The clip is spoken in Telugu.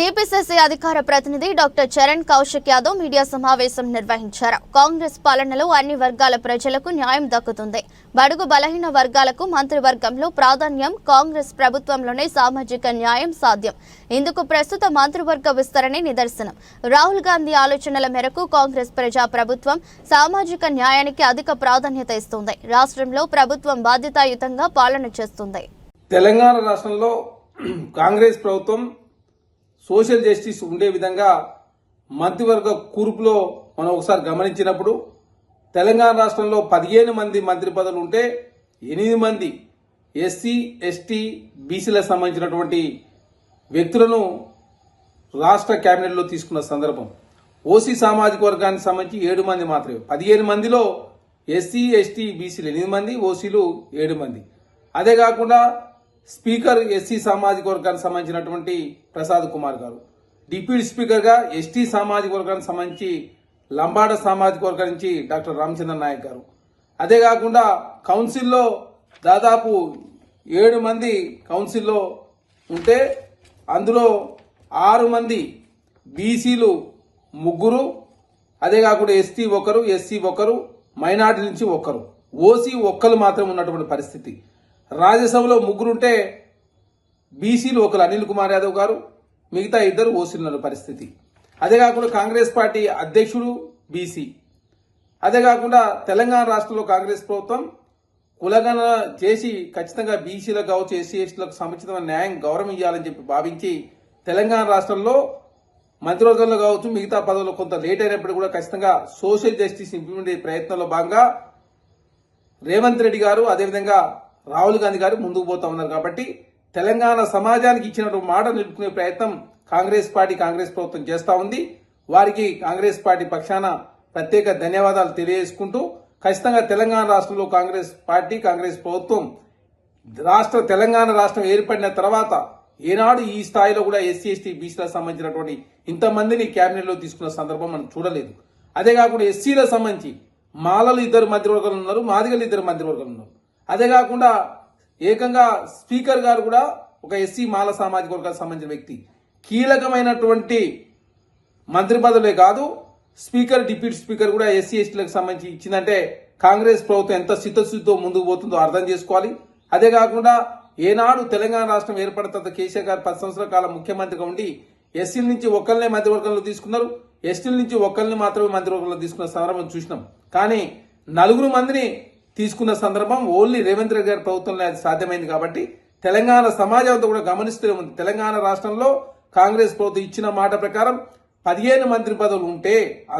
టీపీసీసీ అధికార ప్రతినిధి డాక్టర్ చరణ్ కౌశిక్ యాదవ్ మీడియా సమావేశం నిర్వహించారు. కాంగ్రెస్ పాలనలో అన్ని వర్గాల ప్రజలకు న్యాయం దక్కుతుంది. బడుగు బలహీన వర్గాలకు మంత్రివర్గంలో ప్రాధాన్యం కాంగ్రెస్ ప్రభుత్వంలోనే సామాజిక న్యాయం సాధ్యం. ఇందుకు ప్రస్తుత మంత్రివర్గ విస్తరణే నిదర్శనం. రాహుల్ గాంధీ ఆలోచనల మేరకు కాంగ్రెస్ ప్రజా ప్రభుత్వం సామాజిక న్యాయానికి అధిక ప్రాధాన్యత ఇస్తుంది. రాష్ట్రంలో ప్రభుత్వం బాధ్యతాయుతంగా పాలన చేస్తుంది. తెలంగాణ రాష్ట్రంలో కాంగ్రెస్ ప్రభుత్వం సోషల్ జస్టిస్ ఉండే విధంగా మంత్రివర్గ కూర్పులో మనం ఒకసారి గమనించినప్పుడు తెలంగాణ రాష్ట్రంలో పదిహేను మంది మంత్రి పదవులు ఉంటే ఎనిమిది మంది ఎస్సీ ఎస్టీ బీసీలకు సంబంధించినటువంటి వ్యక్తులను రాష్ట్ర కేబినెట్లో తీసుకున్న సందర్భం. ఓసీ సామాజిక వర్గానికి సంబంధించి ఏడు మంది మాత్రమే. పదిహేను మందిలో ఎస్సీ ఎస్టీ బీసీలు ఎనిమిది మంది ఓసీలు ఏడు మంది. అదే కాకుండా స్పీకర్ ఎస్సీ సామాజిక వర్గానికి సంబంధించినటువంటి ప్రసాద్ కుమార్ గారు. డిప్యూటీ స్పీకర్గా ఎస్టీ సామాజిక వర్గానికి సంబంధించి లంబాడ సామాజిక వర్గం నుంచి డాక్టర్ రామచంద్ర నాయక్ గారు. అదే కాకుండా కౌన్సిల్లో దాదాపు ఏడు మంది కౌన్సిల్లో ఉంటే అందులో ఆరు మంది బీసీలు ముగ్గురు అదే కాకుండా ఎస్టీ ఒకరు ఎస్సీ ఒకరు మైనార్టీ నుంచి ఒకరు. ఓసీ ఒక్కరు మాత్రం ఉన్నటువంటి పరిస్థితి. రాజ్యసభలో ముగ్గురుంటే బీసీలు ఒకరు అనిల్ కుమార్ యాదవ్ గారు మిగతా ఇద్దరు ఓసీలు ఉన్న పరిస్థితి. అదే కాకుండా కాంగ్రెస్ పార్టీ అధ్యక్షుడు బీసీ. అదే కాకుండా తెలంగాణ రాష్ట్రంలో కాంగ్రెస్ ప్రభుత్వం కులగణ చేసి ఖచ్చితంగా బీసీలకు కావచ్చు ఎస్సీ ఎస్టీలకు సముచితమైన న్యాయం గౌరవం ఇవ్వాలని చెప్పి భావించి తెలంగాణ రాష్ట్రంలో మంత్రివర్గంలో కావచ్చు మిగతా పదవులు కొంత లేట్ అయినప్పుడు కూడా ఖచ్చితంగా సోషల్ జస్టిస్ ఇంప్లిమెంట్ చేసే ప్రయత్నంలో భాగంగా రేవంత్ రెడ్డి గారు అదేవిధంగా రాహుల్ గాంధీ గారు ముందుకు పోతా ఉన్నారు కాబట్టి తెలంగాణ సమాజానికి ఇచ్చినటువంటి మాట నిలుపుకునే ప్రయత్నం కాంగ్రెస్ పార్టీ కాంగ్రెస్ ప్రభుత్వం చేస్తా ఉంది. వారికి కాంగ్రెస్ పార్టీ పక్షాన ప్రత్యేక ధన్యవాదాలు తెలియజేసుకుంటూ ఖచ్చితంగా తెలంగాణ రాష్ట్రంలో కాంగ్రెస్ పార్టీ కాంగ్రెస్ ప్రభుత్వం రాష్ట్ర తెలంగాణ రాష్ట్రం ఏర్పడిన తర్వాత ఏనాడు ఈ స్థాయిలో కూడా ఎస్సీ ఎస్టీ బీసీలకు సంబంధించినటువంటి ఇంతమందిని కేబినెట్లో తీసుకున్న సందర్భం మనం చూడలేదు. అదే కాకుండా ఎస్సీలకు సంబంధించి మాలలు ఇద్దరు మంత్రివర్గాలు ఉన్నారు మాదిగలు ఇద్దరు మంత్రివర్గాలు ఉన్నారు. అదే కాకుండా ఏకంగా స్పీకర్ గారు కూడా ఒక ఎస్సీ మాల సామాజిక వర్గాలకు సంబంధించిన వ్యక్తి. కీలకమైనటువంటి మంత్రి పదవులే కాదు స్పీకర్ డిప్యూటీ స్పీకర్ కూడా ఎస్సీ ఎస్టీలకు సంబంధించి ఇచ్చిందంటే కాంగ్రెస్ ప్రభుత్వం ఎంత చిత్తశుద్ధితో ముందుకు పోతుందో అర్థం చేసుకోవాలి. అదే కాకుండా ఏనాడు తెలంగాణ రాష్ట్రం ఏర్పడిన తర్వాత కేసీఆర్ గారు పది సంవత్సరాల కాలం ముఖ్యమంత్రిగా ఉండి ఎస్సీల నుంచి ఒక్కరినే మంత్రివర్గంలో తీసుకున్నారు. ఎస్టీల నుంచి ఒక్కరిని మాత్రమే మంత్రివర్గంలో తీసుకున్న సందర్భం చూసినాం. కానీ నలుగురు మందిని తీసుకున్న సందర్భం ఓన్లీ రేవంత్ రెడ్డి గారి ప్రభుత్వంలో అది సాధ్యమైంది కాబట్టి తెలంగాణ సమాజం అంతా కూడా గమనిస్తూనే ఉంది. తెలంగాణ రాష్ట్రంలో కాంగ్రెస్ ప్రభుత్వం ఇచ్చిన మాట ప్రకారం పదిహేను మంత్రి పదవులు ఉంటే